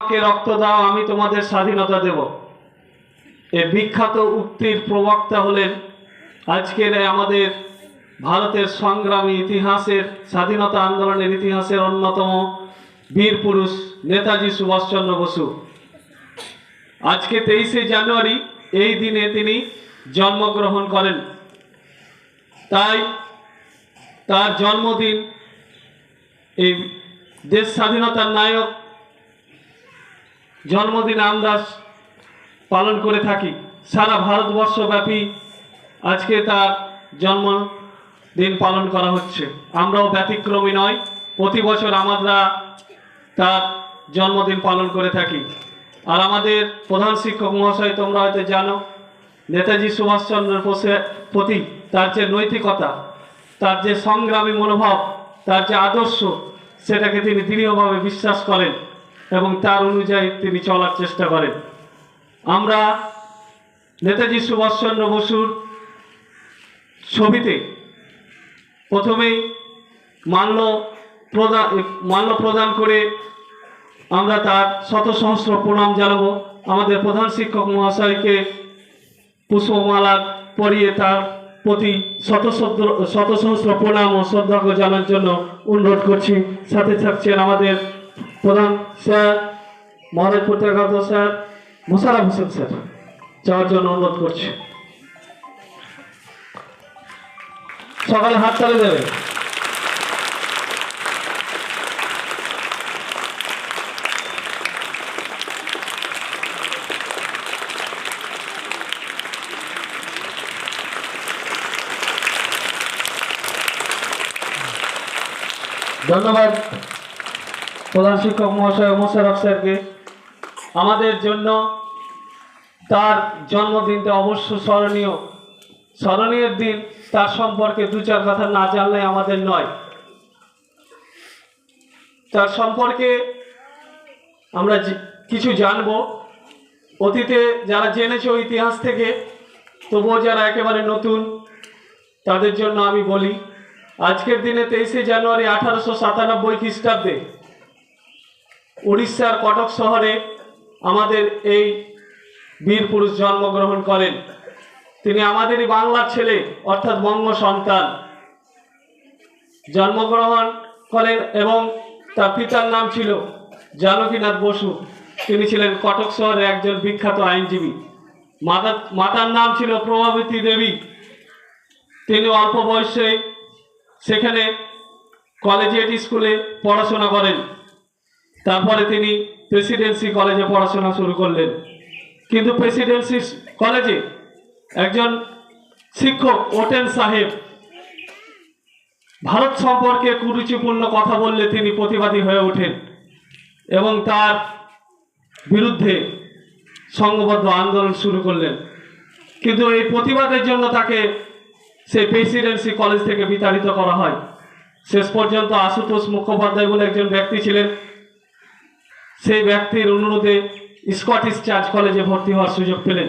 আমাকে রক্ত দাও, আমি তোমাদের স্বাধীনতা দেব। এ বিখ্যাত উক্তির প্রবক্তা হলেন আজকের আমাদের ভারতের সংগ্রামী ইতিহাসের, স্বাধীনতা আন্দোলনের ইতিহাসের অন্যতম বীর পুরুষ নেতাজি সুভাষচন্দ্র বসু। আজকে তেইশে জানুয়ারি, এই দিনে তিনি জন্মগ্রহণ করেন। তাই তার জন্মদিন এই দেশ স্বাধীনতার নায়ক জন্মদিন আমরা পালন করে থাকি। সারা ভারতবর্ষব্যাপী আজকে তার জন্মদিন পালন করা হচ্ছে। আমরাও ব্যতিক্রমী নয় প্রতি বছর আমরা তার জন্মদিন পালন করে থাকি। আর আমাদের প্রধান শিক্ষক মহাশয়, তোমরা হয়তো জানো, নেতাজি সুভাষচন্দ্র বোসের প্রতি তার যে নৈতিকতা, তার যে সংগ্রামী মনোভাব, তার যে আদর্শ, সেটাকে তিনি দৃঢ়ভাবে বিশ্বাস করেন। এবং তার অনুযায়ী তিনি চলার চেষ্টা করেন। আমরা নেতাজি সুভাষচন্দ্র বসুর ছবিতে প্রথমেই মাল্য প্রদান মাল্য প্রদান করে আমরা তার শত সহস্র প্রণাম জানাব। আমাদের প্রধান শিক্ষক মহাশয়কে পুষ্পমালা পরিয়ে তার প্রতি শত শত সহস্র প্রণাম ও শ্রদ্ধা জানার জন্য অনুরোধ করছি। সাথে থাকছেন আমাদের প্রধান স্যার মহারাজ পত্রিকাগত স্যার মোশারফ হোসেন স্যার, যাওয়ার জন্য অনুরোধ করছি। সকালে হাত তালে দেবে ধন্যবাদ। প্রধান শিক্ষক মহাশয় মোশারফ স্যারকে আমাদের জন্য তার জন্মদিনটা অবশ্য স্মরণীয়। স্মরণীয় দিন তার সম্পর্কে দু চার কথা না জানলে আমাদের নয়। তার সম্পর্কে আমরা কিছু জানব। অতীতে যারা জেনেছে ইতিহাস থেকে, তবুও যারা একেবারে নতুন, তাদের জন্য আমি বলি, আজকের দিনে তেইশে জানুয়ারি আঠারোশো সাতানব্বই খ্রিস্টাব্দে উড়িষ্যার কটক শহরে আমাদের এই বীর পুরুষ জন্মগ্রহণ করেন। তিনি আমাদেরই বাংলার ছেলে, অর্থাৎ বঙ্গ সন্তান। জন্মগ্রহণ করেন এবং তার পিতার নাম ছিল জানকীনাথ বসু। তিনি ছিলেন কটক শহরে একজন বিখ্যাত আইনজীবী। মাতা, মাতার নাম ছিল প্রভাবতী দেবী। তিনি অল্প বয়সে সেখানে কলেজিয়েট স্কুলে পড়াশোনা করেন। তারপরে তিনি প্রেসিডেন্সি কলেজে পড়াশোনা শুরু করলেন। কিন্তু প্রেসিডেন্সি কলেজে একজন শিক্ষক ওটেন সাহেব ভারত সম্পর্কে কুরুচিপূর্ণ কথা বললে তিনি প্রতিবাদী হয়ে ওঠেন এবং তার বিরুদ্ধে সংঘবদ্ধ আন্দোলন শুরু করলেন। কিন্তু এই প্রতিবাদের জন্য তাকে সেই প্রেসিডেন্সি কলেজ থেকে বিতাড়িত করা হয়। শেষ পর্যন্ত আশুতোষ মুখোপাধ্যায় বলে একজন ব্যক্তি ছিলেন। সেই ব্যক্তির অনুরোধে স্কটিশ চার্চ কলেজে ভর্তি হওয়ার সুযোগ পেলেন।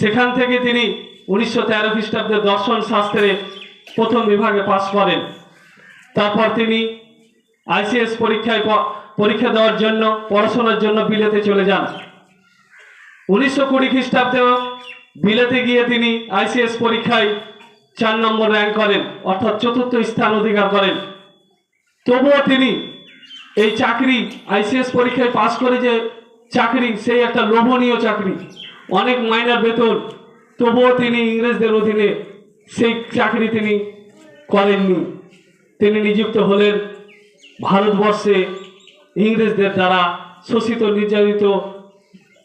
সেখান থেকে তিনি উনিশশো তেরো খ্রিস্টাব্দে দর্শন শাস্ত্রে প্রথম বিভাগে পাশ করেন। তারপর তিনি আইসিএস পরীক্ষায় পরীক্ষা দেওয়ার জন্য, পড়াশোনার জন্য বিলেতে চলে যান। উনিশশো কুড়ি খ্রিস্টাব্দেও বিলেতে গিয়ে তিনি আইসিএস পরীক্ষায় চার নম্বর র্যাঙ্ক করেন, অর্থাৎ চতুর্থ স্থান অধিকার করেন। তবুও তিনি এই চাকরি আইসিএস পরীক্ষায় পাশ করে যে চাকরি, সেই একটা লোভনীয় চাকরি। অনেক মাইনার বেতন। তবুও তিনি ইংরেজদের অধীনে সেই চাকরি তিনি করেননি। তিনি নিযুক্ত হলেন ভারতবর্ষে ইংরেজদের দ্বারা শোষিত, নির্যাতিত,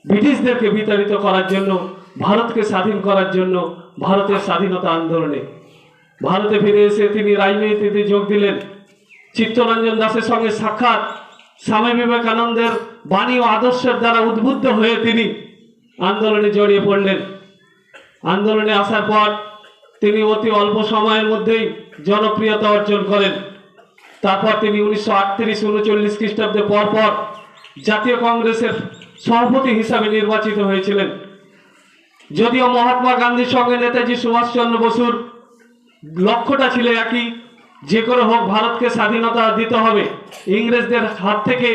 ব্রিটিশদেরকে বিতাড়িত করার জন্য, ভারতকে স্বাধীন করার জন্য, ভারতের স্বাধীনতা আন্দোলনে। ভারতে ফিরে এসে তিনি রাজনীতিতে যোগ দিলেন। চিত্তরঞ্জন দাসের সঙ্গে সাক্ষাৎ স্বামী বিবেকানন্দের বাণী ও আদর্শের দ্বারা উদ্বুদ্ধ হয়ে তিনি আন্দোলনে জড়িয়ে পড়লেন। আন্দোলনে আসার পর তিনি অতি অল্প সময়ের মধ্যেই জনপ্রিয়তা অর্জন করেন। তারপর তিনি উনিশশো আটত্রিশ উনচল্লিশ খ্রিস্টাব্দে পরপর জাতীয় কংগ্রেসের সভাপতি হিসাবে নির্বাচিত হয়েছিলেন। যদিও মহাত্মা গান্ধীর সঙ্গে নেতাজি সুভাষচন্দ্র বসুর লক্ষ্যটা ছিল একই যে করে হোক ভারতকে স্বাধীনতা দিতে হবে। ইংরেজদের হাত থেকে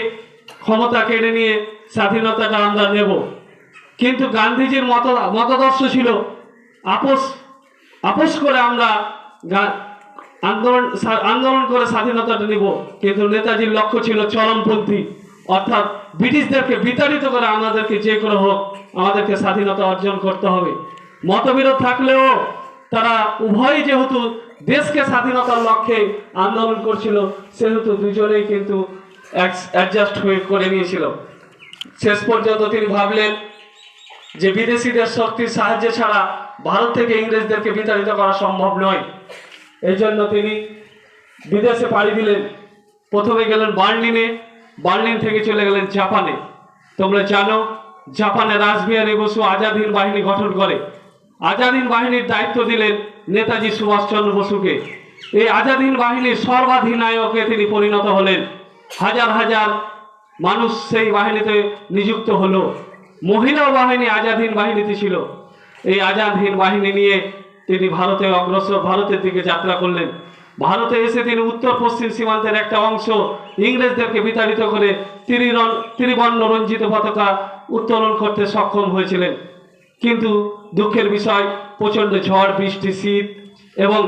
ক্ষমতা কেড়ে নিয়ে স্বাধীনতাটা আমরা নেব। কিন্তু গান্ধীজির মত, মতাদর্শ ছিল, আপোষ আপোষ করে আমরা আন্দোলন আন্দোলন করে স্বাধীনতাটা নিব। কিন্তু নেতাজির লক্ষ্য ছিল চরমপন্থী। অর্থাৎ ব্রিটিশদেরকে বিতাড়িত করে আমাদেরকে যে করে হোক আমাদেরকে স্বাধীনতা অর্জন করতে হবে। মতবিরোধ থাকলেও তারা উভয়ই যেহেতু দেশকে স্বাধীনতার লক্ষ্যে আন্দোলন করছিল, সেহেতু দুজনেই কিন্তু অ্যাডজাস্ট হয়ে করে নিয়েছিল। শেষ পর্যন্ত তিনি ভাবলেন যে বিদেশিদের শক্তির সাহায্যে ছাড়া ভারত থেকে ইংরেজদেরকে বিতাড়িত করা সম্ভব নয়। এই জন্য তিনি বিদেশে পাড়ি দিলেন। প্রথমে গেলেন বার্লিনে, বার্লিন থেকে চলে গেলেন জাপানে। তোমরা জানো জাপানে রাসবিহারী বসু আজাদ বাহিনী গঠন করে। আজাদ বাহিনীর দায়িত্ব দিলেন নেতাজি সুভাষচন্দ্র বসুকে। এই আজাদ হিন্দ বাহিনীর সর্বাধিনায়কে তিনি পরিণত হলেন। হাজার হাজার মানুষ সেই বাহিনীতে নিযুক্ত হলো। মহিলা বাহিনী আজাদ হিন্দ বাহিনীতে ছিল। এই আজাদ হিন্দ বাহিনী নিয়ে তিনি ভারতে অগ্রসর, ভারতের দিকে যাত্রা করলেন। ভারতে এসে তিনি উত্তর পশ্চিম সীমান্তের একটা অংশ ইংরেজদেরকে বিতাড়িত করে ত্রিরণ ত্রিবর্ণ রঞ্জিত পতাকা উত্তোলন করতে সক্ষম হয়েছিলেন। কিন্তু দুঃখের বিষয়, প্রচণ্ড ঝড়, বৃষ্টি, শীত এবং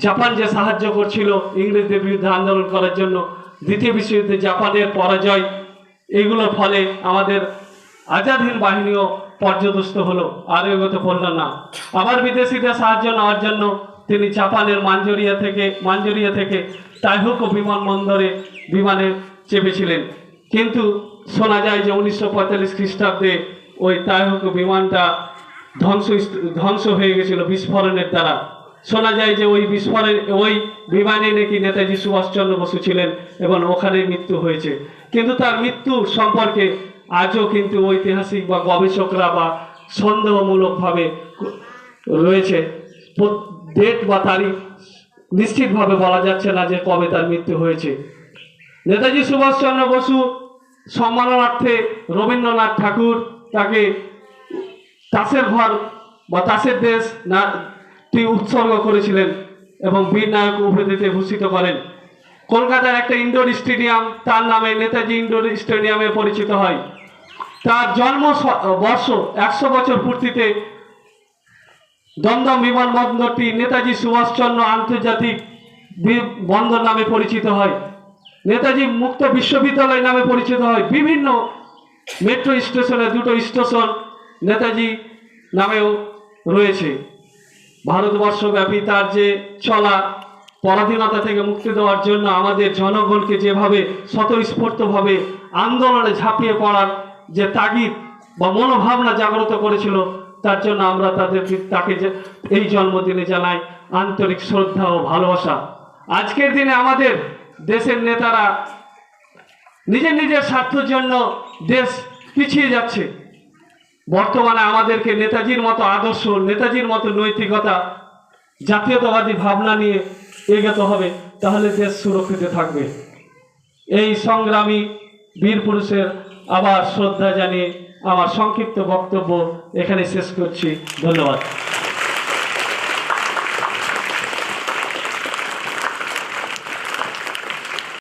জাপান যে সাহায্য করছিল ইংরেজদের বিরুদ্ধে আন্দোলন করার জন্য, দ্বিতীয় বিশ্বযুদ্ধে জাপানের পরাজয়, এগুলোর ফলে আমাদের আজাদহীন বাহিনীও পর্যদস্ত হলো আর এগোতে পারল না। আবার বিদেশিদের সাহায্য নেওয়ার জন্য তিনি জাপানের মাঞ্জরিয়া থেকে মাঞ্জরিয়া থেকে তাইহুকো বিমানবন্দরে বিমানে চেপেছিলেন। কিন্তু শোনা যায় যে উনিশশো পঁয়তাল্লিশ খ্রিস্টাব্দে ওই তাইহুকো বিমানটা ধ্বংস ধ্বংস হয়ে গেছিল বিস্ফোরণের দ্বারা। শোনা যায় যে ওই বিস্ফোরণ, ওই বিমানে নাকি নেতাজি সুভাষচন্দ্র বসু ছিলেন এবং ওখানে মৃত্যু হয়েছে। কিন্তু তার মৃত্যু সম্পর্কে আজও কিন্তু ঐতিহাসিক বা গবেষকরা বা সন্দেহমূলকভাবে রয়েছে। ডেট বা তারিখ নিশ্চিতভাবে বলা যাচ্ছে না যে কবে তার মৃত্যু হয়েছে। নেতাজি সুভাষচন্দ্র বসু সম্মানার্থে রবীন্দ্রনাথ ঠাকুর তাকে তাসের ঘর বা তাসের দেশ না টি উৎসর্গ করেছিলেন এবং বীর নায়ক উপাধিতে ভূষিত করেন। কলকাতার একটা ইনডোর স্টেডিয়াম, তার নামে নেতাজি ইনডোর স্টেডিয়ামে পরিচিত হয়। তার জন্ম বর্ষ একশো বছর পূর্তিতে দমদম বিমানবন্দরটি নেতাজি সুভাষচন্দ্র আন্তর্জাতিক বন্দর নামে পরিচিত হয়। নেতাজি মুক্ত বিশ্ববিদ্যালয় নামে পরিচিত হয়। বিভিন্ন মেট্রো স্টেশনে দুটো স্টেশন নেতাজি নামেও রয়েছে। ভারতবর্ষব্যাপী তার যে চলা পরাধীনতা থেকে মুক্তি দেওয়ার জন্য আমাদের জনগণকে যেভাবে স্বতঃস্ফূর্তভাবে আন্দোলনে ঝাঁপিয়ে পড়ার যে তাগিদ বা মনোভাবনা জাগ্রত করেছিল, তার জন্য আমরা তাদের তাকে এই জন্মদিনে জানাই আন্তরিক শ্রদ্ধা ও ভালোবাসা। আজকের দিনে আমাদের দেশের নেতারা নিজের নিজের স্বার্থের জন্য দেশ পিছিয়ে যাচ্ছে। বর্তমানে আমাদেরকে নেতাজির মতো আদর্শ, নেতাজির মতো নৈতিকতা, জাতীয়তাবাদী ভাবনা নিয়ে এগোতে হবে, তাহলে দেশ সুরক্ষিত থাকবে। এই সংগ্রামী বীর পুরুষের আবার শ্রদ্ধা জানিয়ে আমার সংক্ষিপ্ত বক্তব্য এখানে শেষ করছি। ধন্যবাদ।